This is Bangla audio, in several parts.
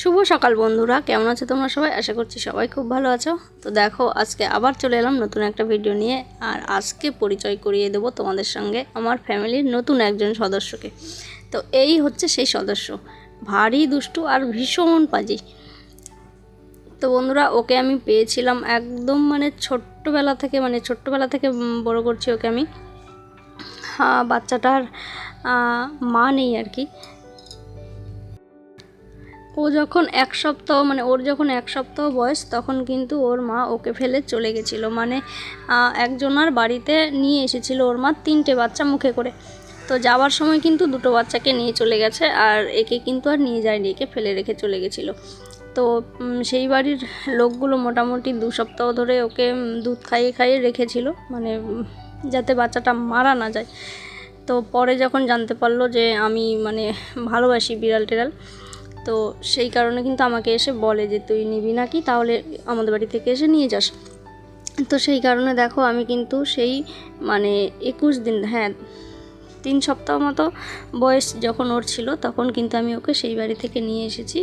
শুভ সকাল বন্ধুরা, কেমন আছো তোমরা সবাই? আশা করছি সবাই খুব ভালো আছো। তো দেখো, আজকে আবার চলে এলাম নতুন একটা ভিডিও নিয়ে, আর আজকে পরিচয় করিয়ে দেবো তোমাদের সঙ্গে আমার ফ্যামিলির নতুন একজন সদস্যকে। তো এই হচ্ছে সেই সদস্য। ভারী, দুষ্টু আর ভীষণ পাজি। তো বন্ধুরা, ওকে আমি পেয়েছিলাম একদম মানে ছোট্টবেলা থেকে মানে ছোট্টবেলা থেকে বড় করছি ওকে আমি। বাচ্চাটার মা নেই আর কি। ও যখন এক সপ্তাহ মানে ওর যখন এক সপ্তাহ বয়স, তখন কিন্তু ওর মা ওকে ফেলে চলে গেছিল। মানে একজনার বাড়িতে নিয়ে এসেছিল ওর মা তিনটে বাচ্চা মুখে করে। তো যাওয়ার সময় কিন্তু দুটো বাচ্চাকে নিয়ে চলে গেছে আর একে কিন্তু আর নিয়ে যায়নি, একে ফেলে রেখে চলে গেছিল। তো সেই বাড়ির লোকগুলো মোটামুটি দু সপ্তাহ ধরে ওকে দুধ খাইয়ে খাইয়ে রেখেছিল। মানে যাতে বাচ্চাটা মারা না যায়। তো পরে যখন জানতে পারল যে আমি মানে ভালোবাসি বিড়াল টিড়াল তো সেই কারণে কিন্তু আমাকে এসে বলে যে, তুই নিবি নাকি? তাহলে আমাদের বাড়ি থেকে এসে নিয়ে যাস। তো সেই কারণে দেখো আমি কিন্তু সেই মানে একুশ দিন হ্যাঁ তিন সপ্তাহ মতো বয়স যখন ওর ছিল, তখন কিন্তু আমি ওকে সেই বাড়ি থেকে নিয়ে এসেছি।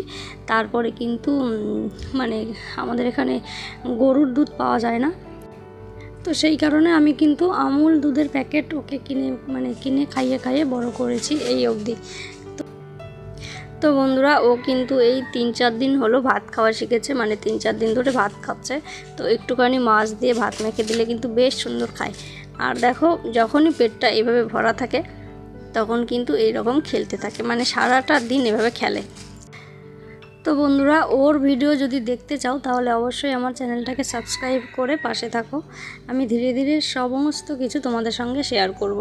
তারপরে কিন্তু মানে আমাদের এখানে গরুর দুধ পাওয়া যায় না। তো সেই কারণে আমি কিন্তু আমুল দুধের প্যাকেট ওকে কিনে মানে কিনে খাইয়ে খাইয়ে বড় করেছি এই অবধি। তো বন্ধুরা, ও কিন্তু এই তিন চার দিন হলো ভাত খাওয়া শিখেছে মানে তিন চার দিন ধরে ভাত খাচ্ছে। তো একটুখানি মাছ দিয়ে ভাত মেখে দিলে কিন্তু বেশ সুন্দর খায়। আর দেখো, যখনই পেটটা এভাবে ভরা থাকে, তখন কিন্তু এইরকম খেলতে থাকে মানে সারাটা দিন এভাবে খেলে। তো বন্ধুরা, ওর ভিডিও যদি দেখতে চাও, তাহলে অবশ্যই আমার চ্যানেলটাকে সাবস্ক্রাইব করে পাশে থাকো। আমি ধীরে ধীরে সমস্ত কিছু তোমাদের সঙ্গে শেয়ার করব।